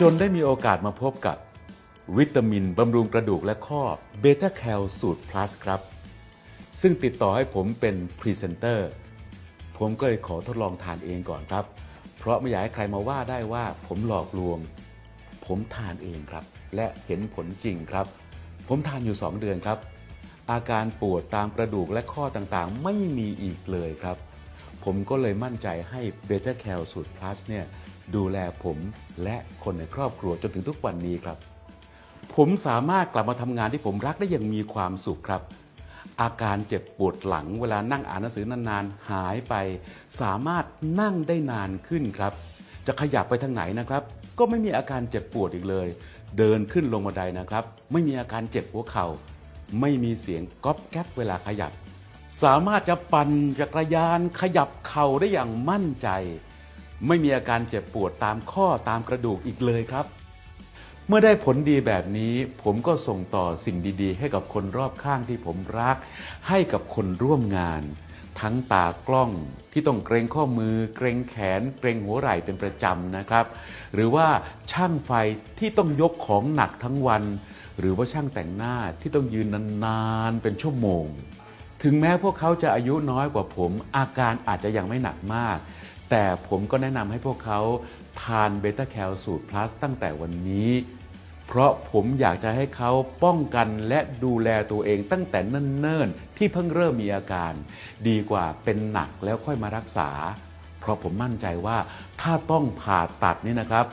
จนได้มีโอกาสมาพบกับ วิตามินบำรุงกระดูกและข้อเบต้าแคลสูตร plus ครับ ซึ่งติดต่อให้ผมเป็นพรีเซนเตอร์ ผมก็เลยขอทดลองทานเองก่อนครับ เพราะไม่อยากให้ใครมาว่าได้ว่าผมหลอกลวง ผมทานเองครับ และเห็นผลจริงครับ ผมทานอยู่ 2 เดือนครับ อาการปวดตามกระดูกและข้อต่างๆ ไม่มีอีกเลยครับ ผมก็เลยมั่นใจให้เบต้าแคลสูตร plus เนี่ย ดูแลผมและคนในครอบครัวจนถึงทุกวันนี้ครับ ผมสามารถกลับมาทำงานที่ผมรักได้อย่างมีความสุขครับ อาการเจ็บปวดหลังเวลานั่งอ่านหนังสือนานๆหายไป สามารถนั่งได้นานขึ้นครับ จะขยับไปทางไหนนะครับ ก็ไม่มีอาการเจ็บปวดอีกเลย เดินขึ้นลงบันไดนะครับ ไม่มีอาการเจ็บหัวเข่าไม่มีเสียงก๊อบแก๊บเวลาขยับ สามารถจะปั่นจักรยานขยับเข่าได้อย่างมั่นใจ ไม่มีอาการเจ็บปวดตามข้อตามกระดูกอีกเลยครับ เมื่อได้ผลดีแบบนี้ ผมก็ส่งต่อสิ่งดีๆ ให้กับคนรอบข้างที่ผมรัก ให้กับคนร่วมงาน ทั้งตากล้องที่ต้องเกรงข้อมือ เกรงแขน เกรงหัวไหล่เป็นประจำนะครับ หรือว่าช่างไฟที่ต้องยกของหนักทั้งวัน หรือว่าช่างแต่งหน้าที่ต้องยืนนานๆเป็นชั่วโมง ถึงแม้พวกเขาจะอายุน้อยกว่าผม อาการอาจจะยังไม่หนักมาก แต่ผมก็แนะนำให้พวกเขาทานเบต้าแคลสูตร plus ตั้งแต่วันนี้ เพราะผมอยากจะให้เขาป้องกันและดูแลตัวเองตั้งแต่เนิ่นๆ ที่เพิ่งเริ่มมีอาการ ดีกว่าเป็นหนักแล้วค่อยมารักษา เพราะผมมั่นใจว่าถ้าต้องผ่าตัดนี่นะครับ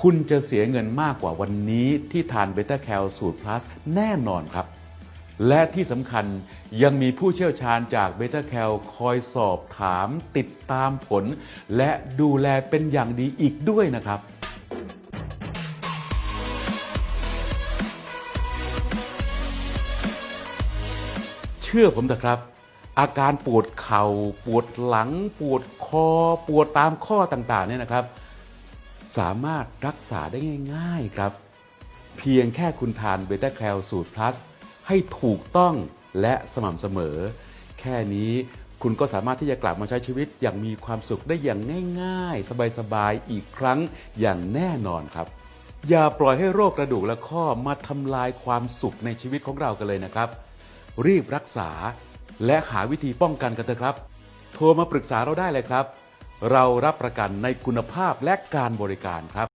คุณจะเสียเงินมากกว่าวันนี้ที่ทานเบต้าแคลสูตร plus แน่นอนครับ และที่สำคัญยังมีผู้เชี่ยวชาญจากเบต้าแคลคอยสอบถามติดตามผล และดูแลเป็นอย่างดีอีกด้วยนะครับ เชื่อผมเถอะครับ อาการปวดเข่า ปวดหลัง ปวดคอ ปวดตามข้อต่างๆเนี่ยนะครับ สามารถรักษาได้ง่าย ๆครับ เพียงแค่คุณทานเบต้าแคลสูตร plus ให้ถูกต้องและสม่ำเสมอ แค่นี้คุณก็สามารถที่จะกลับมาใช้ชีวิตอย่างมีความสุขได้อย่างง่าย ๆ สบายๆอีกครั้งอย่างแน่นอนครับ อย่าปล่อยให้โรคกระดูกและข้อมาทำลายความสุขในชีวิตของเรากันเลยนะครับ รีบรักษาและหาวิธีป้องกันกันเถอะครับ โทรมาปรึกษาเราได้เลยครับ เรารับประกันในคุณภาพและการบริการครับ